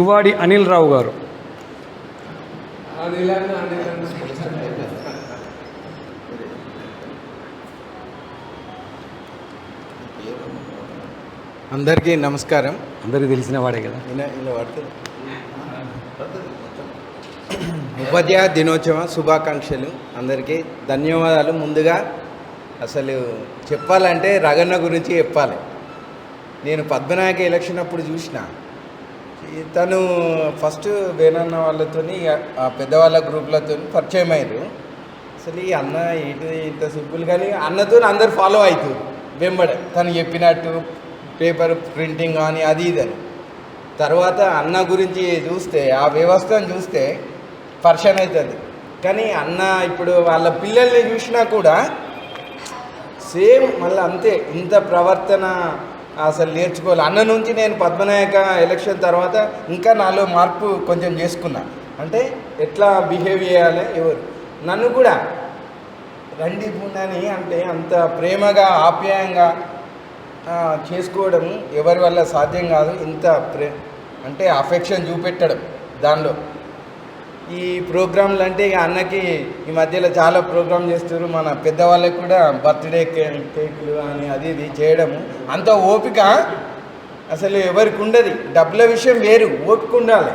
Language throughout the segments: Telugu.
దువ్వాడి అనిల్ రావు గారు. అందరికీ నమస్కారం. అందరికీ తెలిసిన వాడే కదా. ఉపాధ్యాయ దినోత్సవ శుభాకాంక్షలు. అందరికీ ధన్యవాదాలు. ముందుగా అసలు చెప్పాలంటే రగన్న గురించి చెప్పాలి. నేను పద్మనాయక ఎలక్షన్ అప్పుడు చూసిన తను ఫస్ట్ వేనన్న వాళ్ళతో ఆ పెద్దవాళ్ళ గ్రూప్లతో పరిచయం అయ్యారు. అసలు ఈ అన్న ఏంటి ఇంత సింపుల్ కానీ అన్నతో అందరు ఫాలో అవుతారు. వెంబడ తను చెప్పినట్టు పేపర్ ప్రింటింగ్ కానీ అది ఇది అని. తర్వాత అన్న గురించి చూస్తే ఆ వ్యవస్థను చూస్తే పర్షన్ అవుతుంది. కానీ అన్న ఇప్పుడు వాళ్ళ పిల్లల్ని చూసినా కూడా సేమ్ మళ్ళీ అంతే. ఇంత ప్రవర్తన అసలు నేర్చుకోవాలి. అన్న నుంచి నేను పద్మనాయక ఎలక్షన్ తర్వాత ఇంకా నాలో మార్పు కొంచెం చేసుకున్నా. అంటే ఎట్లా బిహేవ్ చేయాలి ఎవరు? నన్ను కూడా. రండి పుండని అంటే అంత ప్రేమగా ఆప్యాయంగా చేసుకోవడం ఎవరి వల్ల సాధ్యం కాదు. ఇంత ప్రే అంటే అఫెక్షన్ చూపెట్టడం దానిలో. ఈ ప్రోగ్రాంలు అంటే ఇక అన్నకి ఈ మధ్యలో చాలా ప్రోగ్రామ్ చేస్తారు మన పెద్దవాళ్ళకి కూడా బర్త్డే కేకులు అని అది ఇది చేయడము. అంత ఓపిక అసలు ఎవరికి ఉండదు. డబ్బుల విషయం వేరు. ఓపిక ఉండాలి.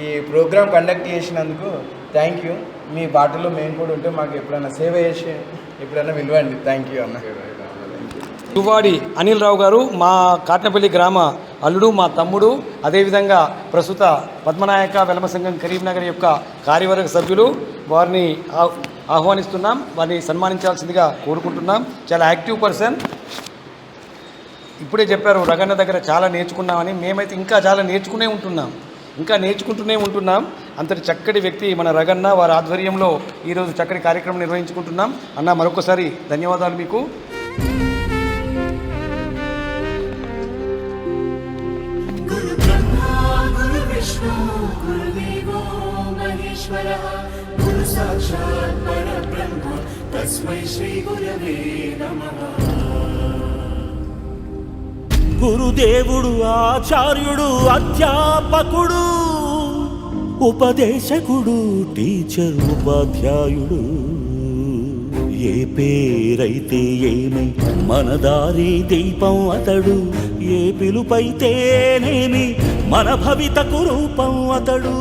ఈ ప్రోగ్రామ్ కండక్ట్ చేసినందుకు థ్యాంక్ యూ. మీ బాటలో మేము కూడా ఉంటే మాకు ఎప్పుడైనా సేవ చేసి ఎప్పుడైనా విలువండి. థ్యాంక్ యూ అన్న. దువ్వాడి అనిల్ రావు గారు మా కాట్నపల్లి గ్రామ అల్లుడు మా తమ్ముడు అదేవిధంగా ప్రస్తుత పద్మనాయక వెలమ సంఘం కరీంనగర్ యొక్క కార్యవర్గ సభ్యులు వారిని ఆహ్వానిస్తున్నాం వారిని సన్మానించాల్సిందిగా కోరుకుంటున్నాం. చాలా యాక్టివ్ పర్సన్. ఇప్పుడే చెప్పారు రగన్న దగ్గర చాలా నేర్చుకున్నామని. మేమైతే ఇంకా చాలా నేర్చుకునే ఉంటున్నాం. ఇంకా నేర్చుకుంటూనే ఉంటున్నాం. అంతటి చక్కటి వ్యక్తి మన రగన్న వారి ఆధ్వర్యంలో ఈరోజు చక్కటి కార్యక్రమం నిర్వహించుకుంటున్నాం. అన్న మరొకసారి ధన్యవాదాలు మీకు. महेश्वरः गुरु साक्षात् परब्रह्म तस्मै श्रीगुरवे नमः గురుదేవుడు ఆచార్యుడు అధ్యాపకుడు ఉపదేశకుడు టీచర్ ఉపాధ్యాయుడు ఏ పేరైతే ఏమై మన దారి దీపం అతడు ఏ పిలుపైతేనేమి మన భవితకు రూపం అతడు